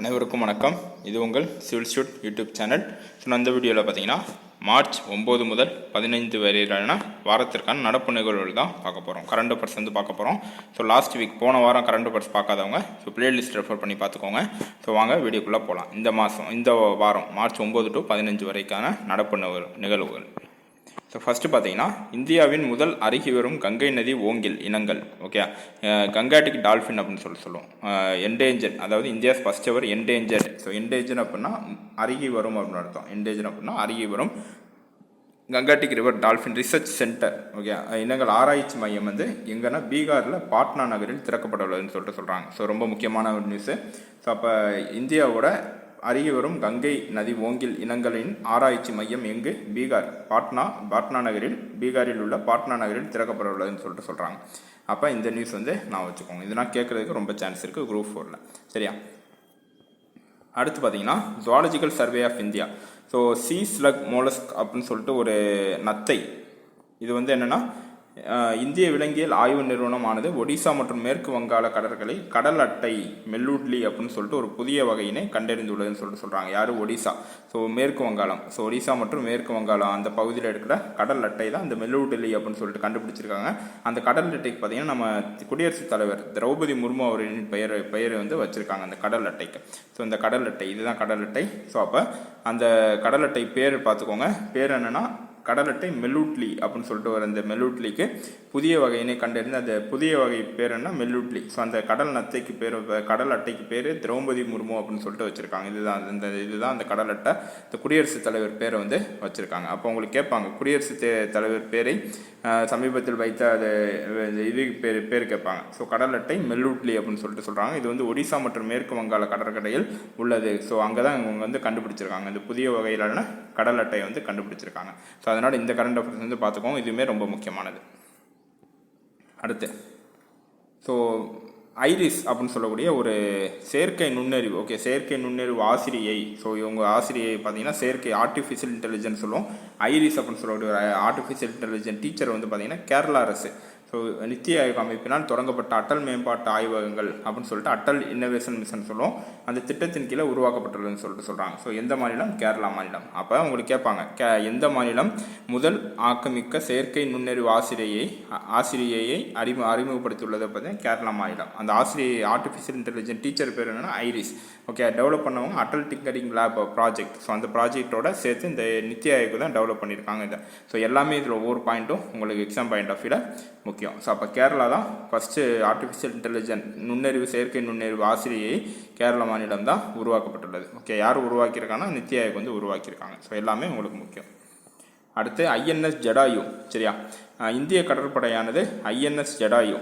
அனைவருக்கும் வணக்கம். இது உங்கள் civil stud YouTube channel. So அந்த இந்த வீடியோவில் பார்த்தீங்கன்னா மார்ச் ஒம்பது முதல் பதினைந்து வரையிலான வாரத்திற்கான நடப்பு நிகழ்வுகள் தான் பார்க்க போகிறோம் கரண்ட் அஃபேர்ஸ் வந்து பார்க்க போகிறோம் ஸோ லாஸ்ட் வீக் போன வாரம் கரண்ட் அஃபேர்ஸ் பார்க்காதவங்க ஸோ பிளேலிஸ்ட் ரெஃபர் பண்ணி பார்த்துக்கோங்க. ஸோ வாங்க வீடியோக்குள்ளே போகலாம் இந்த மாதம் இந்த வாரம் மார்ச் ஒம்பது டு பதினஞ்சு வரைக்கான நடப்பு நிகழ்வுகள். ஸோ ஃபஸ்ட்டு பார்த்தீங்கன்னா இந்தியாவின் முதல் அருகி வரும் கங்கை நதி ஓங்கில் இனங்கள் ஓகே கங்காட்டிக் டால்ஃபின் அப்படின்னு சொல்லி சொல்லுவோம். என்டேஞ்சர் அதாவது India's first ever endanger so endanger அப்படின்னா அருகி வரும் அப்படின்னு அர்த்தம். என்டேஞ்சர் அப்படின்னா அருகி வரும். Gangetic river dolphin research centre okay இனங்கள் ஆராய்ச்சி மையம் வந்து எங்கன்னா பீகாரில் பாட்னா நகரில் திறக்கப்பட உள்ளதுன்னு சொல்லிட்டு சொல்கிறாங்க ஸோ ரொம்ப முக்கியமான ஒரு நியூஸு ஸோ அப்போ இந்தியாவோட அருகே வரும் கங்கை நதி ஓங்கில் இனங்களின் ஆராய்ச்சி மையம் எங்கு? பீகார். பாட்னா பாட்னா நகரில் பீகாரில் உள்ள பாட்னா நகரில் திறக்கப்பட உள்ளதுன்னு சொல்லிட்டு சொல்கிறாங்க அப்போ இந்த நியூஸ் வந்து நான் வச்சுக்கோங்க. இதெல்லாம் கேட்குறதுக்கு ரொம்ப சான்ஸ் இருக்குது குரூப் ஃபோரில் சரியா? அடுத்து பார்த்தீங்கன்னா zoological survey of India so sea slug mollusc அப்படின்னு சொல்லிட்டு ஒரு நத்தை. இது வந்து என்னென்னா இந்திய விலங்கியல் ஆய்வு நிறுவனமானது ஒடிசா மற்றும் மேற்கு வங்காள கடற்கரை கடல் அட்டை மெல்லூட்லி அப்படின்னு சொல்லிட்டு ஒரு புதிய வகையினை கண்டறிந்துள்ளதுன்னு சொல்லிட்டு சொல்கிறாங்க யார்? ஒடிசா. ஸோ மேற்கு வங்காளம். ஸோ ஒடிசா மற்றும் மேற்கு வங்காளம் அந்த பகுதியில் இருக்கிற கடல் அட்டை தான் அந்த மெல்லூட்லி அப்படின்னு சொல்லிட்டு கண்டுபிடிச்சிருக்காங்க. அந்த கடல் அட்டைக்கு பார்த்தீங்கன்னா நம்ம குடியரசுத் தலைவர் திரௌபதி முர்மு அவர்களின் பெயர் பெயரை வந்து வச்சுருக்காங்க அந்த கடல் அட்டைக்கு. ஸோ இந்த கடல் அட்டை இதுதான் கடல் அட்டை. ஸோ அப்போ அந்த கடல் அட்டை பேர் பார்த்துக்கோங்க. பேர் என்னென்னா கடல் அட்டை மெல்லூட்லி அப்படின்னு சொல்லிட்டு வர இந்த மெல்லூட்லிக்கு புதிய வகையினை கண்டறிந்து அந்த புதிய வகை பேர் என்ன? மெல்லூட்லி. ஸோ அந்த கடல் நத்தைக்கு பேர் கடல் அட்டைக்கு பேர் திரௌபதி முர்மு அப்படின்னு சொல்லிட்டு வச்சுருக்காங்க. இதுதான் இந்த இதுதான் அந்த கடல் அட்டை இந்த குடியரசுத் தலைவர் பேரை வந்து வச்சுருக்காங்க. அப்போ உங்களுக்கு கேட்பாங்க குடியரசுத் தே- தலைவர் பேரை சமீபத்தில் வைத்த அது இது பேர் பேர் கேட்பாங்க. ஸோ கடல் அட்டை மெல்லூட்லி அப்படின்னு சொல்லிட்டு சொல்கிறாங்க இது வந்து ஒடிசா மற்றும் மேற்கு வங்காள கடற்கரையில் உள்ளது. ஸோ அங்கே தான் இவங்க வந்து கண்டுபிடிச்சிருக்காங்க. இந்த புதிய வகையிலான கடல் அட்டையை வந்து கண்டுபிடிச்சிருக்காங்க. ஸோ அதனால் இந்த கரண்ட் அஃபேர்ஸ் வந்து பார்த்துக்கோங்க இதுவுமே ரொம்ப முக்கியமானது. அடுத்து. ஸோ ஐரிஸ் அப்படின்னு சொல்லக்கூடிய ஒரு செயற்கை நுண்ணறிவு ஓகே செயற்கை நுண்ணறிவு ஆசிரியை. ஸோ இவங்க ஆசிரியை பார்த்தீங்கன்னா செயற்கை ஆர்டிஃபிஷியல் இன்டெலிஜென்ஸ் சொல்லுவோம். ஐரிஸ் அப்படின்னு சொல்லக்கூடிய ஒரு ஆர்டிஃபிஷியல் இன்டெலிஜென்ட் டீச்சர் வந்து பார்த்தீங்கன்னா கேரளா அரசு. ஸோ நித்தி ஆயோக் அமைப்பினால் தொடங்கப்பட்ட அட்டல் மேம்பாட்டு ஆய்வகங்கள் அப்படின்னு சொல்லிட்டு அட்டல் இன்னோவேஷன் மிஷன் சொல்லுவோம். அந்த திட்டத்தின் கீழே உருவாக்கப்பட்டுள்ளதுன்னு சொல்லிட்டு சொல்கிறாங்க ஸோ எந்த மாநிலம்? கேரளா மாநிலம். அப்போ உங்களுக்கு கேட்பாங்க கே எந்த மாநிலம் முதல் ஆக்கமிக்க செயற்கை நுண்ணறிவு ஆசிரியை ஆசிரியையை அறிமு அறிமுகப்படுத்தியுள்ளதை பார்த்தீங்கன்னா கேரளா மாநிலம். அந்த ஆசிரியை ஆர்டிஃபிஷியல் இன்டெலிஜென்ட் டீச்சர் பேர் என்னன்னா ஐரிஸ். ஓகே டெவலப் பண்ணவங்க Atal tinkering lab project so அந்த ப்ராஜெக்ட்டோட சேர்த்து இந்த நித்தி ஆயோக் தான் டெவலப் பண்ணியிருக்காங்க இதை. ஸோ எல்லாமே இதில் ஒவ்வொரு பாயிண்ட்டும் உங்களுக்கு எக்ஸாம் பாயிண்ட் ஆஃப் வியூவில் முக்கியம் முக்கியம். ஸோ அப்போ கேரளா தான் ஃபஸ்ட்டு ஆர்டிஃபிஷியல் இன்டெலிஜென்ட் நுண்ணறிவு செயற்கை நுண்ணறிவு ஆசிரியை கேரள மாநிலம் தான் உருவாக்கப்பட்டுள்ளது. ஓகே யார் உருவாக்கியிருக்காங்கன்னா நித்தி ஆயோக் வந்து உருவாக்கியிருக்காங்க. ஸோ எல்லாமே உங்களுக்கு முக்கியம். அடுத்து ஐஎன்எஸ் ஜடாயு சரியா? இந்திய கடற்படையானது ஐஎன்எஸ் ஜடாயு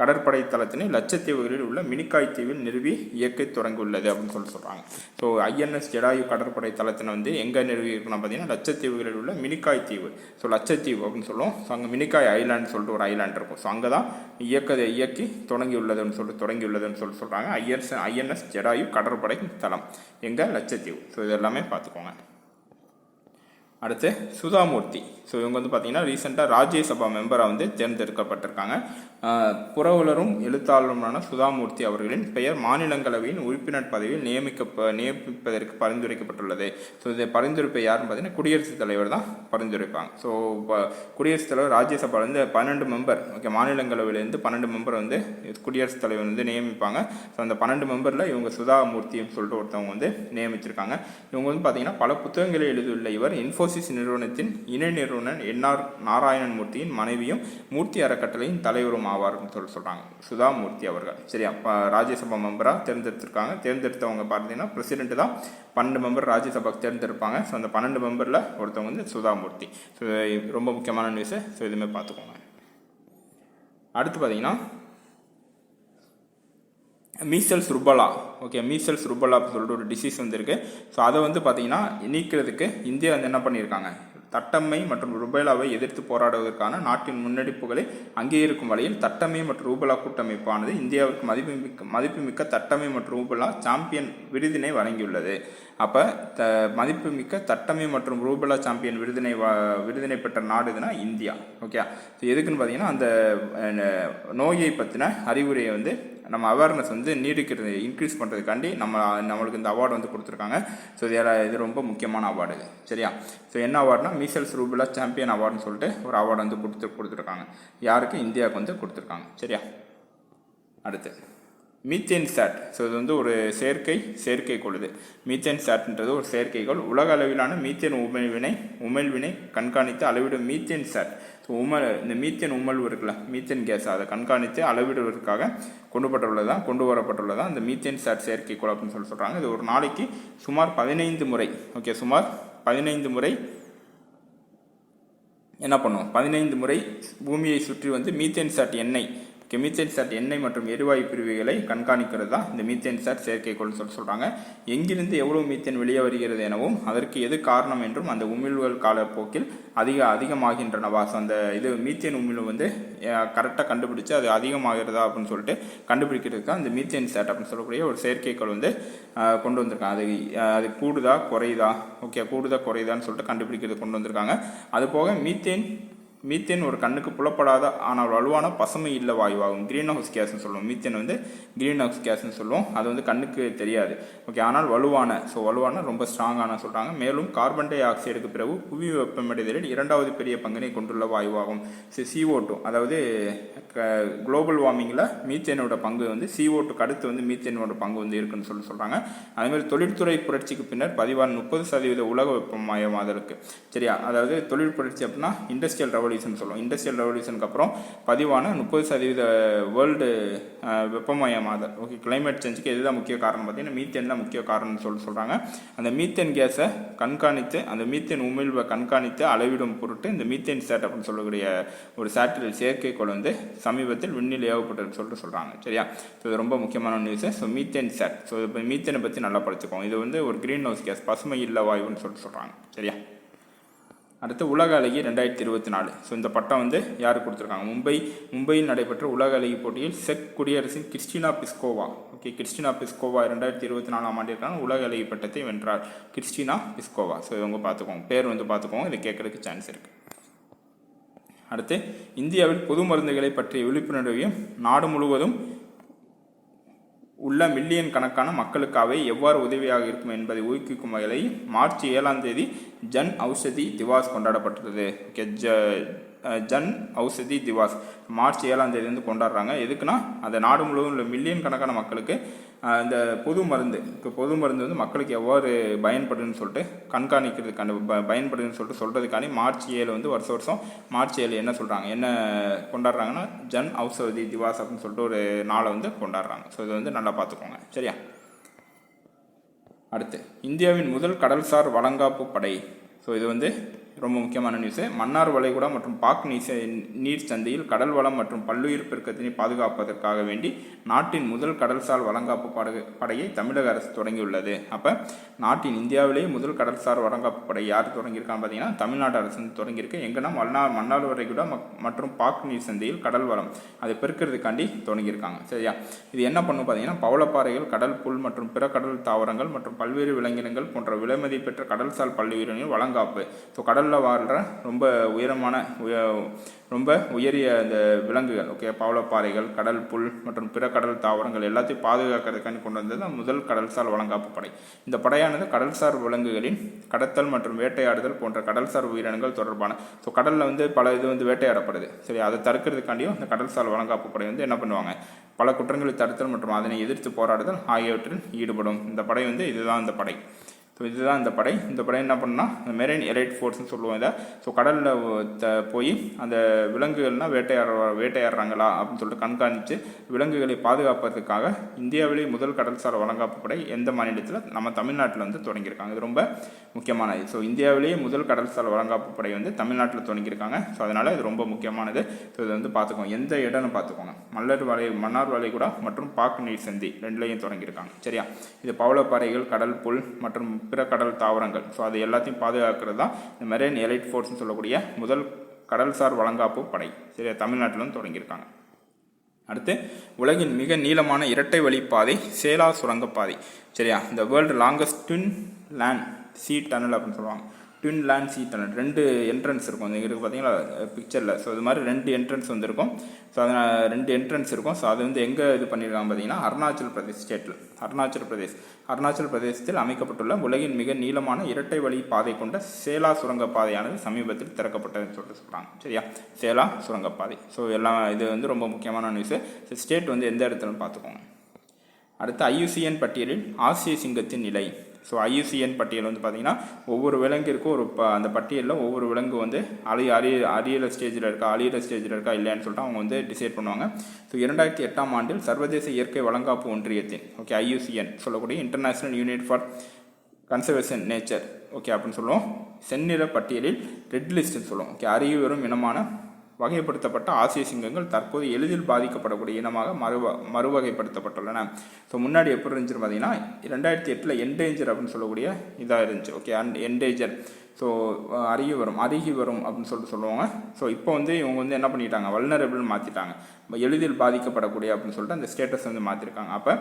கடற்படை தளத்தினை லட்சத்தீவுகளில் உள்ள மினிக்காய் தீவில் நிறுவி இயக்க தொடங்கியுள்ளது அப்படின்னு சொல்லி சொல்கிறாங்க ஸோ ஐஎன்எஸ் ஜடாயு கடற்படை தளத்தினை வந்து எங்கே நிறுவி இருக்குன்னா பார்த்தீங்கன்னா லட்சத்தீவுகளில் உள்ள மினிக்காய் தீவு. ஸோ லட்சத்தீவு அப்படின்னு சொல்லுவோம். ஸோ அங்கே மினிக்காய் ஐலாண்ட் சொல்லிட்டு ஒரு ஐலாண்ட் இருக்கும். ஸோ அங்கே தான் இயக்க இயக்கி தொடங்கியுள்ளதுன்னு சொல்லிட்டு தொடங்கியுள்ளதுன்னு சொல்லி சொல்கிறாங்க ஐஎன்எஸ் ஐஎன்எஸ் ஜடாயு கடற்படை தளம் எங்கே? லட்சத்தீவு. ஸோ இது எல்லாமே பார்த்துக்கோங்க. அடுத்து சுதாமூர்த்தி. ஸோ இவங்க வந்து பார்த்தீங்கன்னா ரீசெண்டாக ராஜ்யசபா மெம்பராக வந்து தேர்ந்தெடுக்கப்பட்டிருக்காங்க. புறவுலரும் எழுத்தாளருமான சுதாமூர்த்தி அவர்களின் பெயர் மாநிலங்களவையின் உறுப்பினர் பதவியில் நியமிக்க நியமிப்பதற்கு பரிந்துரைக்கப்பட்டுள்ளது. ஸோ இதை பரிந்துரைப்பை யாருன்னு பார்த்தீங்கன்னா குடியரசுத் தலைவர் தான் பரிந்துரைப்பாங்க. ஸோ இப்போ குடியரசுத் தலைவர் ராஜ்யசபாவிலேருந்து பன்னெண்டு மெம்பர் ஓகே மாநிலங்களவையிலேருந்து பன்னெண்டு மெம்பர் வந்து குடியரசுத் தலைவர் வந்து நியமிப்பாங்க. ஸோ அந்த பன்னெண்டு மெம்பரில் இவங்க சுதாமூர்த்தின்னு சொல்லிட்டு ஒருத்தவங்க வந்து நியமிச்சிருக்காங்க. இவங்க வந்து பார்த்தீங்கன்னா பல புத்தகங்களை எழுதியுள்ள இவர் இன்ஃபோசிஸ் நிறுவனத்தின் இணை நிறுவனர் என்ஆர் நாராயணன் மூர்த்தியின் மனைவியும் மூர்த்தி அறக்கட்டளையின் தலைவரும் ஆவார்னு சொல்லி சொல்கிறாங்க சுதா மூர்த்தி அவர்கள். சரியா? ராஜ்யசபா மெம்பராக தேர்ந்தெடுத்திருக்காங்க. தேர்ந்தெடுத்தவங்க பார்த்தீங்கன்னா பிரசிடென்ட் தான் பன்னெண்டு மெம்பர் ராஜ்யசபாக்கு தேர்ந்தெடுப்பாங்க. ஸோ அந்த பன்னெண்டு மெம்பரில் ஒருத்தவங்க வந்து சுதாமூர்த்தி. ஸோ ரொம்ப முக்கியமான நியூஸு ஸோ இதுவுமே பார்த்துக்கோங்க அடுத்து பார்த்தீங்கன்னா measles rubella okay measles rubella அப்படின்னு சொல்லிட்டு ஒரு டிசீஸ் வந்திருக்கு. ஸோ அதை வந்து பார்த்தீங்கன்னா நீக்கிறதுக்கு இந்தியா வந்து என்ன பண்ணியிருக்காங்க? தட்டம்மை மற்றும் ருபேலாவை எதிர்த்து போராடுவதற்கான நாட்டின் முன்னெடுப்புகளை அங்கீகரிக்கும் வகையில் தட்டம்மை மற்றும் ரூபலா கூட்டமைப்பானது இந்தியாவிற்கு மதிப்புமிக்க மதிப்புமிக்க தட்டம்மை மற்றும் ரூபலா சாம்பியன் விருதினை வழங்கியுள்ளது. அப்போ த மதிப்புமிக்க தட்டமை மற்றும் ரூபலா சாம்பியன் விருதினை வ விருதினை பெற்ற நாடு எதுனா இந்தியா. ஓகே எதுக்குன்னு பார்த்தீங்கன்னா அந்த நோயை பற்றின அறிவுரையை வந்து நம்ம அவேர்னஸ் வந்து நீடிக்கிறது இன்க்ரீஸ் பண்ணுறதுக்காண்டி நம்ம நம்மளுக்கு இந்த அவார்டு வந்து கொடுத்துருக்காங்க. ஸோ இது இது ரொம்ப முக்கியமான அவார்டு இது. சரியா? ஸோ என்ன அவார்டுனா மீசல்ஸ் ரூபிலா சாம்பியன் அவார்டுன்னு சொல்லிட்டு ஒரு அவார்டு வந்து கொடுத்து கொடுத்துருக்காங்க. யாருக்கு? இந்தியாவுக்கு வந்து கொடுத்துருக்காங்க. சரியா? அடுத்து. Methane chat. ஸோ இது வந்து ஒரு செயற்கை செயற்கைக்கோள் இது மீத்தேன் சாட்ன்றது ஒரு செயற்கைக்கோள் உலக அளவிலான மீத்தேன் உமிழ்வினை உமிழ்வினை கண்காணித்து அளவிடும் மீத்தேன் சாட். ஸோ உமல் இந்த மீத்தேன் உமிழ்வு இருக்குல்ல மீத்தேன் கேஸ் அதை கண்காணித்து அளவிடுவதற்காக கொண்டு பட்டுள்ளதான் கொண்டு வரப்பட்டுள்ளதான் இந்த மீத்தேன் சாட் செயற்கைக்கோள் அப்படின்னு சொல்லி சொல்கிறாங்க இது ஒரு நாளைக்கு சுமார் பதினைந்து முறை ஓகே சுமார் பதினைந்து முறை என்ன பண்ணும்? பதினைந்து முறை பூமியை சுற்றி வந்து மீத்தேன் சாட் எண்ணெய் மீத்தேன் சாட் எண்ணெய் மற்றும் எரிவாயு பிரிவுகளை கண்காணிக்கிறது? தான் இந்த மீத்தேன் சாட் செயற்கைக்கோள்னு சொல்லி சொல்கிறாங்க எங்கிருந்து எவ்வளவு மீத்தேன் வெளியே வருகிறது எனவும் அதற்கு எது காரணம் என்றும் அந்த உமிழ்வுகள் காலப்போக்கில் அதிக அதிகமாகின்றனவா ஸோ அந்த இது மீத்தேன் உமிழ்வு வந்து கரெக்டாக கண்டுபிடிச்சு அது அதிகமாகிறதா அப்படின்னு சொல்லிட்டு கண்டுபிடிக்கிறதுக்கு அந்த மீத்தேன் சாட் அப்படின்னு சொல்லக்கூடிய ஒரு செயற்கைக்கோள் வந்து கொண்டு வந்திருக்காங்க. அது அது கூடுதா குறையுதா? ஓகே கூடுதா குறையுதான்னு சொல்லிட்டு கண்டுபிடிக்கிறது கொண்டு வந்திருக்காங்க. அது போக மீத்தேன் மீத்தேன் ஒரு கண்ணுக்கு புலப்படாத ஆனால் வலுவான பசுமை இல்லை வாயுவாகும். கிரீன் ஹவுஸ் கேஸ்னு சொல்லுவோம். மீத்தேன் வந்து கிரீன் ஹவுஸ் கேஸ்னு சொல்லுவோம். அது வந்து கண்ணுக்கு தெரியாது. ஓகே ஆனால் வலுவான ஸோ வலுவான ரொம்ப ஸ்ட்ராங்கான சொல்கிறாங்க மேலும் கார்பன் டை ஆக்சைடுக்கு பிறகு புவி வெப்பமடைதலில் இரண்டாவது பெரிய பங்கினை கொண்டுள்ள வாயுவாகும். சிஓ டூ அதாவது குளோபல் வார்மிங்கில் மீத்தேனோட பங்கு வந்து சிஓ டூக்கு அடுத்து வந்து மீத்தேனோட பங்கு வந்து இருக்குன்னு சொல்லி சொல்கிறாங்க அதேமாதிரி தொழில்துறை புரட்சிக்கு பின்னர் பதிவான முப்பது சதவீத உலக வெப்பமயமாதலுக்கு சரியா? அதாவது தொழில் புரட்சி அப்படின்னா இண்டஸ்ட்ரியல் ரெவல்யூஷன் சொல்லுவோம் இண்டஸ்ட்ரியல் ரெவல்யூஷனுக்கு அப்புறம் பதிவான முப்பது சதவீத வேர்ல்டு வெப்பமயமாதல் ஓகே கிளைமேட் சேஞ்சுக்கு இதுதான் முக்கிய காரணம் பார்த்தீங்கன்னா மீத்தேன் தான் முக்கிய காரணம்னு சொல்லி சொல்கிறாங்க அந்த மீத்தேன் கேஸை கண்காணித்து அந்த மீத்தேன் உமிழ்வை கண்காணித்து அளவிடும் பொருட்டு இந்த மீத்தேன் சேட் அப்படின்னு சொல்லக்கூடிய ஒரு சேட்டில் செயற்கைக்கோள் வந்து சமீபத்தில் விண்ணில் ஏவப்பட்டதுன்னு சொல்லிட்டு சொல்கிறாங்க சரியா? ஸோ இது ரொம்ப முக்கியமான news so methane sat so இப்போ மீத்தேனை பற்றி நல்லா படிச்சுக்கோம் இது வந்து ஒரு கிரீன் ஹவுஸ் கேஸ் பசுமை இல்ல வாயுன்னு சொல்லிட்டு சொல்கிறாங்க சரியா? அடுத்து உலக அழகி ரெண்டாயிரத்தி இருபத்தி நாலு. ஸோ இந்த பட்டம் வந்து யார் கொடுத்துருக்காங்க? மும்பை மும்பையில் நடைபெற்ற உலக அழகி போட்டியில் செக் குடியரசின் Krystyna Pyszkova. Okay Krystyna Pyszkova ரெண்டாயிரத்தி இருபத்தி நாலாம் ஆண்டிற்கான உலக அழகி பட்டத்தை வென்றார். Christina Pliskova. ஸோ இவங்க பார்த்துக்கோங்க பேர் வந்து பார்த்துக்கோங்க இது கேட்கறதுக்கு சான்ஸ் இருக்குது அடுத்து இந்தியாவில் பொது மருந்துகளை பற்றிய விழிப்புணர்வையும் நாடு முழுவதும் உள்ள மில்லியன் கணக்கான மக்களுக்காகவே எவ்வாறு உதவியாக இருக்கும் என்பதை ஊக்குவிக்கும் வகையில் மார்ச் ஏழாம் தேதி ஜன் ஔஷதி திவாஸ் கொண்டாடப்பட்டது. ஓகே ஜ ஜன் ஔஷதி திவாஸ். மார்ச் ஏழாம் தேதி வந்து கொண்டாடுறாங்க. எதுக்குன்னா அந்த நாடு முழுவதும் உள்ள மில்லியன் கணக்கான மக்களுக்கு இந்த பொது மருந்து இப்போ பொது மருந்து வந்து மக்களுக்கு எவ்வாறு பயன்படுதுன்னு சொல்லிட்டு கண்காணிக்கிறதுக்கான ப பயன்படுதுன்னு சொல்லிட்டு சொல்கிறதுக்காண்டி மார்ச் ஏழு வந்து வருஷ வருஷம் மார்ச் ஏழு என்ன சொல்கிறாங்க என்ன கொண்டாடுறாங்கன்னா ஜன் ஔஷதி திவாஸ் அப்படின்னு சொல்லிட்டு ஒரு நாளை வந்து கொண்டாடுறாங்க. ஸோ இதை வந்து நல்லா பார்த்துக்கோங்க. சரியா? அடுத்து இந்தியாவின் முதல் கடல்சார் வளங்காப்பு படை. ஸோ இது வந்து ரொம்ப முக்கியமான நியூஸு மன்னார் வளைகுடா மற்றும் பாக் நீச நீர் சந்தையில் கடல் வளம் மற்றும் பல்லுயிர் பெருக்கத்தினை பாதுகாப்பதற்காக வேண்டி நாட்டின் முதல் கடல்சார் வளங்காப்பு படகு படையை தமிழக அரசு தொடங்கியுள்ளது. அப்போ நாட்டின் இந்தியாவிலேயே முதல் கடல்சார் வளங்காப்பு படை யார் தொடங்கியிருக்கான்னு பார்த்தீங்கன்னா தமிழ்நாடு அரசு வந்து தொடங்கியிருக்கு. எங்கன்னா மன்னார் மன்னார் வளைகுடா மற்றும் பாக் நீர் சந்தையில் கடல் வளம் அதை பெருக்கிறதுக்காண்டி தொடங்கியிருக்காங்க. சரியா? இது என்ன பண்ணும் பார்த்தீங்கன்னா பவளப்பாறைகள் கடல் புல் மற்றும் பிற கடல் தாவரங்கள் மற்றும் பல்வேறு விலங்கினங்கள் போன்ற விலைமதி பெற்ற கடல்சார் பல்லுயிரினின் வளங்காப்பு. ஸோ கடல் கடலில் வாழ்கிற ரொம்ப உயரமான உய ரொம்ப உயரிய அந்த விலங்குகள். ஓகே பவளப்பாறைகள் கடல் புல் மற்றும் பிற கடல் தாவரங்கள் எல்லாத்தையும் பாதுகாக்கிறதுக்காண்டி கொண்டு வந்தது தான் முதல் கடல்சார் வழங்காப்பு படை. இந்த படையானது கடல்சார் விலங்குகளின் கடத்தல் மற்றும் வேட்டையாடுதல் போன்ற கடல்சார் உயிரினங்கள் தொடர்பான ஸோ கடலில் வந்து பல இது வந்து வேட்டையாடப்படுது. சரி அதை தடுக்கிறதுக்காண்டியும் இந்த கடல்சார் வழங்காப்பு படை வந்து என்ன பண்ணுவாங்க? பல குற்றங்களை தடுத்தல் மற்றும் அதனை எதிர்த்து போராடுதல் ஆகியவற்றில் ஈடுபடும். இந்த படை வந்து இதுதான் இந்த படை. ஸோ இதுதான் இந்த படை. இந்த படை என்ன பண்ணா மெரைன் எலைட் ஃபோர்ஸ்னு சொல்லுவோம் இதை. ஸோ கடலில் த போய் அந்த விலங்குகள்னால் வேட்டையாடுற வேட்டையாடுறாங்களா அப்படின்னு சொல்லிட்டு கண்காணித்து விலங்குகளை பாதுகாப்பதற்காக இந்தியாவிலேயே முதல் கடல்சார் வழங்காப்பு படை எந்த மாநிலத்தில்? நம்ம தமிழ்நாட்டில் வந்து தொடங்கியிருக்காங்க. இது ரொம்ப முக்கியமானது ஸோ இந்தியாவிலேயே முதல் கடல்சார் வழங்காப்பு படை வந்து தமிழ்நாட்டில் தொடங்கியிருக்காங்க. ஸோ அதனால் இது ரொம்ப முக்கியமானது. ஸோ இதை வந்து பார்த்துக்கோங்க. எந்த இடம்னு பார்த்துக்கோங்க. மல்லர் வலை மன்னார் வளைகுடா மற்றும் பாக்கு நீர் சந்தி ரெண்டுலேயும் தொடங்கியிருக்காங்க. சரியா? இது பவளப்பாறைகள் கடல் புல் மற்றும் பிற கடல் தாவரங்கள். ஸோ அது எல்லாத்தையும் பாதுகாக்கிறது தான் இந்த மெரேன் எலைட் ஃபோர்ஸ்னு சொல்லக்கூடிய முதல் கடல்சார் வழங்காப்பு படை. சரியா தமிழ்நாட்டிலும் தொடங்கியிருக்காங்க. அடுத்து உலகின் மிக நீளமான இரட்டை வழிப்பாதை சேலா சுரங்கப்பாதை. சரியா? இந்த world longest twin land sea tunnel அப்படின்னு சொல்லுவாங்க. ட்வின் லேண்ட் சீ டனல் ரெண்டு என்ட்ரன்ஸ் இருக்கும். இங்கே இருக்குது பார்த்தீங்களா பிக்சரில் ஸோ இது மாதிரி ரெண்டு என்ட்ரன்ஸ் வந்துருக்கும். ஸோ அதனால் ரெண்டு என்ட்ரன்ஸ் இருக்கும். ஸோ அது வந்து எங்கே இது பண்ணியிருக்காங்க பார்த்தீங்கன்னா அருணாச்சல் பிரதேஷ் ஸ்டேட்டில் அருணாச்சல் பிரதேஷ். அருணாச்சல் பிரதேசத்தில் அமைக்கப்பட்டுள்ள உலகின் மிக நீளமான இரட்டை வழி பாதை கொண்ட சேலா சுரங்க பாதையானது சமீபத்தில் திறக்கப்பட்டதுன்னு சொல்லிட்டு சொல்கிறாங்க சரியா? சேலா சுரங்கப்பாதை ஸோ எல்லாம் இது வந்து ரொம்ப முக்கியமான நியூஸு ஸ்டேட் வந்து எந்த இடத்துலன்னு பார்த்துக்கோங்க அடுத்து ஐயுசிஎன் பட்டியலில் ஆசிய சிங்கத்தின் நிலை. ஸோ ஐயுசிஎன் பட்டியல் வந்து பார்த்திங்கன்னா ஒவ்வொரு விலங்கிற்கும் ஒரு ப அந்த பட்டியலில் ஒவ்வொரு விலங்கு வந்து அழி அரிய அரியல ஸ்டேஜில் இருக்கா அழியிற ஸ்டேஜில் இருக்கா இல்லைன்னு சொல்லிட்டு அவங்க வந்து டிசைட் பண்ணுவாங்க. ஸோ இரண்டாயிரத்தி எட்டாம் ஆண்டில் சர்வதேச இயற்கை வழங்காப்பு ஒன்றியத்தின் ஓகே ஐயுசிஎன் சொல்லக்கூடிய international unit for conservation nature okay அப்படின்னு சொல்லுவோம். செந்நிற பட்டியலில் ரெட் லிஸ்ட்னு சொல்லுவோம் ஓகே அறிவு வரும் இனமான வகைப்படுத்தப்பட்ட ஆசிய சிங்கங்கள் தற்போது எளிதில் பாதிக்கப்படக்கூடிய இனமாக மறுவ மறுவகைப்படுத்தப்பட்டுள்ளன. ஸோ முன்னாடி எப்படி இருந்துச்சுன்னு பார்த்தீங்கன்னா ரெண்டாயிரத்தி எட்டில் என்டேஞ்சர் அப்படின்னு சொல்லக்கூடிய இதாக இருந்துச்சு. ஓகே அண்ட் என்டேஞ்சர் ஸோ அருகி வரும். அருகி வரும் அப்படின்னு சொல்லிட்டு சொல்லுவாங்க. ஸோ இப்போ வந்து இவங்க வந்து என்ன பண்ணிட்டாங்க? வல்னரபிள்னு மாற்றிட்டாங்க எளிதில் பாதிக்கப்படக்கூடிய அப்படின்னு சொல்லிட்டு அந்த ஸ்டேட்டஸ் வந்து மாற்றிருக்காங்க அப்போ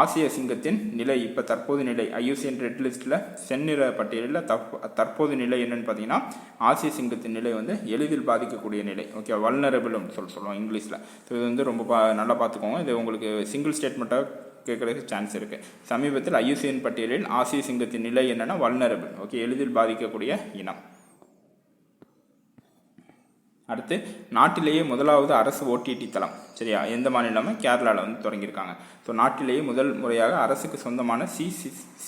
ஆசிய சிங்கத்தின் நிலை இப்போ தற்போது நிலை ஐயூசியன் ரெட் லிஸ்ட்டில் செந்நிற பட்டியலில் தற்போ தற்போது நிலை என்னன்னு பார்த்தீங்கன்னா ஆசிய சிங்கத்தின் நிலை வந்து எளிதில் பாதிக்கக்கூடிய நிலை. ஓகே வல்னரபிள் அப்படின்னு சொல்லி சொல்லுவோம் இங்கிலீஷில். ஸோ இது வந்து ரொம்ப பா நல்லா பார்த்துக்கோங்க. இது உங்களுக்கு சிங்கிள் ஸ்டேட்மெண்ட்டாக கேட்குறதுக்கு சான்ஸ் இருக்குது சமீபத்தில் ஐயுசிஎன் பட்டியலில் ஆசிய சிங்கத்தின் நிலை என்னென்னா வல்னரபிள் ஓகே எளிதில் பாதிக்கக்கூடிய இனம். அடுத்து நாட்டிலேயே முதலாவது அரசு ஓடிடி தளம் சரியா? எந்த மாநிலமும் கேரளாவில் வந்து தொடங்கியிருக்காங்க. ஸோ நாட்டிலேயே முதல் முறையாக அரசுக்கு சொந்தமான சி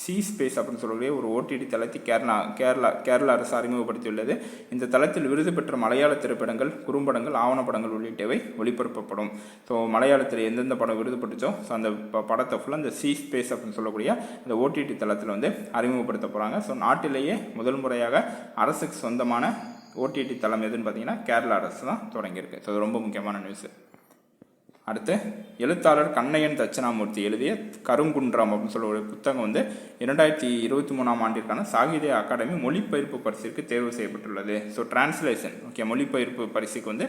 சி ஸ்பேஸ் அப்படின்னு சொல்லக்கூடிய ஒரு ஓடிடி தளத்தை கேரளா கேரளா கேரளா அரசு அறிமுகப்படுத்தியுள்ளது. இந்த தளத்தில் விருது பெற்ற மலையாள திரைப்படங்கள் குறும்படங்கள் ஆவணப்படங்கள் உள்ளிட்டவை ஒளிபரப்பப்படும். ஸோ மலையாளத்தில் எந்தெந்த படம் விருது பெற்றுச்சோ ஸோ அந்த ப- படத்தை ஃபுல்லாக இந்த சி ஸ்பேஸ் அப்படின்னு சொல்லக்கூடிய அந்த ஓடிடி தளத்தில் வந்து அறிமுகப்படுத்த போகிறாங்க ஸோ நாட்டிலேயே முதல் முறையாக அரசுக்கு சொந்தமான ஓடிடி தளம் எதுன்னு பார்த்தீங்கன்னா கேரளா அரசு தான் தொடங்கியிருக்கு. ஸோ அது ரொம்ப முக்கியமான நியூஸு அடுத்து எழுத்தாளர் கண்ணையன் தட்சிணாமூர்த்தி எழுதிய கருங்குன்றம் அப்படின்னு சொல்ல ஒரு புத்தகம் வந்து இரண்டாயிரத்தி இருபத்தி மூணாம் ஆண்டிற்கான சாகித்ய அகாடமி மொழிபெயர்ப்பு பரிசிற்கு தேர்வு செய்யப்பட்டுள்ளது. ஸோ டிரான்ஸ்லேஷன் ஓகே மொழிபெயர்ப்பு பரிசுக்கு வந்து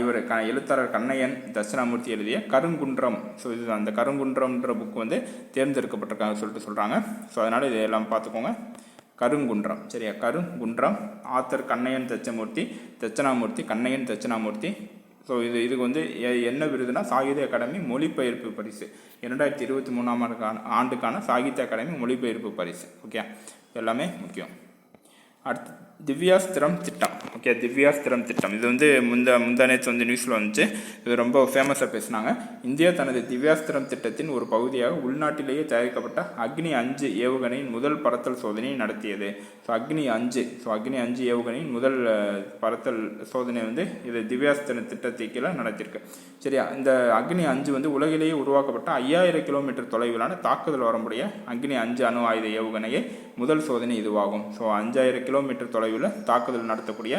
இவர் க எழுத்தாளர் கண்ணையன் தட்சிணாமூர்த்தி எழுதிய கருங்குன்றம். ஸோ இது அந்த கருங்குன்றம்ன்ற புக் வந்து தேர்ந்தெடுக்கப்பட்டிருக்காங்க சொல்லிட்டு சொல்கிறாங்க ஸோ அதனால் இது எல்லாம் பார்த்துக்கோங்க. கருங்குன்றம். சரியா? கருங்குன்றம் ஆத்தர் கண்ணையன் தட்சமூர்த்தி தட்சணாமூர்த்தி கண்ணையன் தட்சணாமூர்த்தி. ஸோ இது இதுக்கு வந்து என்ன விருதுனா சாகித்ய அகாடமி மொழிபெயர்ப்பு பரிசு. இரண்டாயிரத்தி இருபத்தி மூணாம் ஆண்டுக்கான ஆண்டுக்கான சாகித்ய அகாடமி மொழிபெயர்ப்பு பரிசு. ஓகே? எல்லாமே முக்கியம். அடுத்து திவ்யாஸ்திரம் திட்டம். ஓகே திவ்யாஸ்திரம் திட்டம். இது வந்து முந்த முந்தா நேற்று வந்து நியூஸில் வந்துச்சு. இது ரொம்ப ஃபேமஸாக பேசினாங்க. இந்தியா தனது திவ்யாஸ்திரம் திட்டத்தின் ஒரு பகுதியாக உள்நாட்டிலேயே தயாரிக்கப்பட்ட அக்னி அஞ்சு ஏவுகணையின் முதல் பறத்தல் சோதனையை நடத்தியது. ஸோ அக்னி அஞ்சு. ஸோ அக்னி அஞ்சு ஏவுகணையின் முதல் பரத்தல் பறத்தல் சோதனை வந்து இது திவ்யாஸ்திரம் திட்டத்தை கீழே நடத்தியிருக்கு. சரியா? இந்த அக்னி அஞ்சு வந்து உலகிலேயே உருவாக்கப்பட்ட ஐயாயிரம் கிலோமீட்டர் தொலைவிலான தாக்குதல் வரமுடைய அக்னி அஞ்சு அணு ஆயுத ஏவுகணையை முதல் சோதனை இதுவாகும். ஸோ அஞ்சாயிரம் கிலோமீட்டர் தொலைவில் தாக்குதல் நடத்தக்கூடிய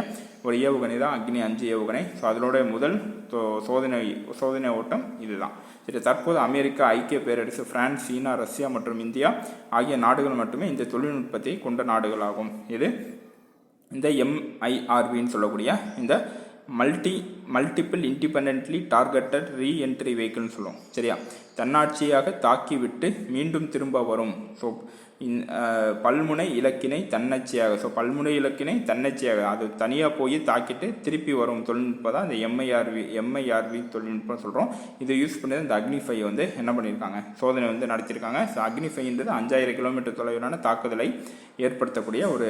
ஒரு ஏவுகணை தான் அக்னி அஞ்சு ஏவுகணை. ஸோ அதனுடைய முதல் சோதனை சோதனை ஓட்டம் இதுதான். சரி தற்போது அமெரிக்கா ஐக்கிய பேரரசு பிரான்ஸ் சீனா ரஷ்யா மற்றும் இந்தியா ஆகிய நாடுகள் மட்டுமே இந்த தொழில்நுட்பத்தை கொண்ட நாடுகளாகும். இது இந்த எம்ஐஆர்வின்னு சொல்லக்கூடிய இந்த multi multiple independently targeted reentry வெஹிக்கிள்னு சொல்லுவோம். சரியா? தன்னாட்சியாக தாக்கிவிட்டு மீண்டும் திரும்ப வரும். ஸோ பல்முனை இலக்கினை தன்னச்சையாக ஸோ பல்முனை இலக்கினை தன்னச்சையாக அது தனியாக போய் தாக்கிட்டு திருப்பி வரும் தொழில்நுட்பம் தான் இந்த எம்ஐஆர்வி எம்ஐஆர்வி தொழில்நுட்பம் சொல்கிறோம் இதை யூஸ் பண்ணி இந்த அக்னிஃபை வந்து என்ன பண்ணியிருக்காங்க? சோதனை வந்து நடத்தியிருக்காங்க. ஸோ அக்னிஃபைன்றது அஞ்சாயிரம் கிலோமீட்டர் தொலைவிலான தாக்குதலை ஏற்படுத்தக்கூடிய ஒரு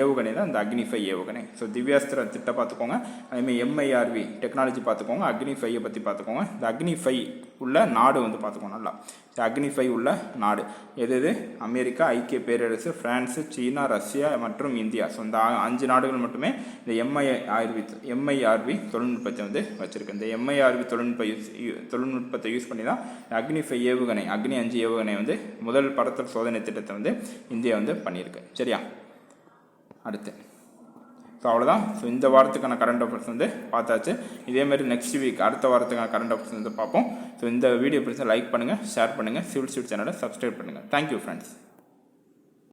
ஏவுகணை தான் இந்த அக்னிஃபை ஏவுகணை. ஸோ திவ்யாஸ்திர திட்டம் பார்த்துக்கோங்க. அதேமாதிரி எம்ஐஆர்வி டெக்னாலஜி பார்த்துக்கோங்க. அக்னிஃபையை பற்றி பார்த்துக்கோங்க. இந்த அக்னிஃபை உள்ள நாடு வந்து பார்த்துக்கோங்க நல்லா. இந்த அக்னிஃபை உள்ள நாடு. எது எது? அமெரிக்கா ஐக்கிய பேரரசு பிரான்ஸு சீனா ரஷ்யா மற்றும் இந்தியா. ஸோ இந்த அஞ்சு நாடுகள் மட்டுமே இந்த எம்ஐஆர்வி எம்ஐஆர்வி தொழில்நுட்பத்தை வந்து வச்சுருக்கு. இந்த எம்ஐஆர்வி தொழில்நுட்ப யூஸ் யூ- தொழில்நுட்பத்தை யூஸ் பண்ணி தான் அக்னிஃபை ஏவுகணை அக்னி அஞ்சு ஏவுகணை வந்து முதல் படத்தல் சோதனை திட்டத்தை வந்து இந்தியா வந்து பண்ணியிருக்கு. சரியா? அடுத்து. ஸோ அவ்வளோதான் ஸோ இந்த வாரத்துக்கான கரண்ட் அஃபேர்ஸ் வந்து பார்த்தாச்சு. இதேமாரி நெக்ஸ்ட் வீக் அடுத்த வாரத்துக்கான கரண்ட் அஃபேர்ஸ் வந்து பார்ப்போம். ஸோ இந்த வீடியோ பிடிச்சா லைக் பண்ணுங்கள் ஷேர் பண்ணுங்கள் சிவில் ஸ்வீட் சேனலை சப்ஸ்கிரைப் பண்ணுங்கள் தேங்க்யூ ஃப்ரெண்ட்ஸ்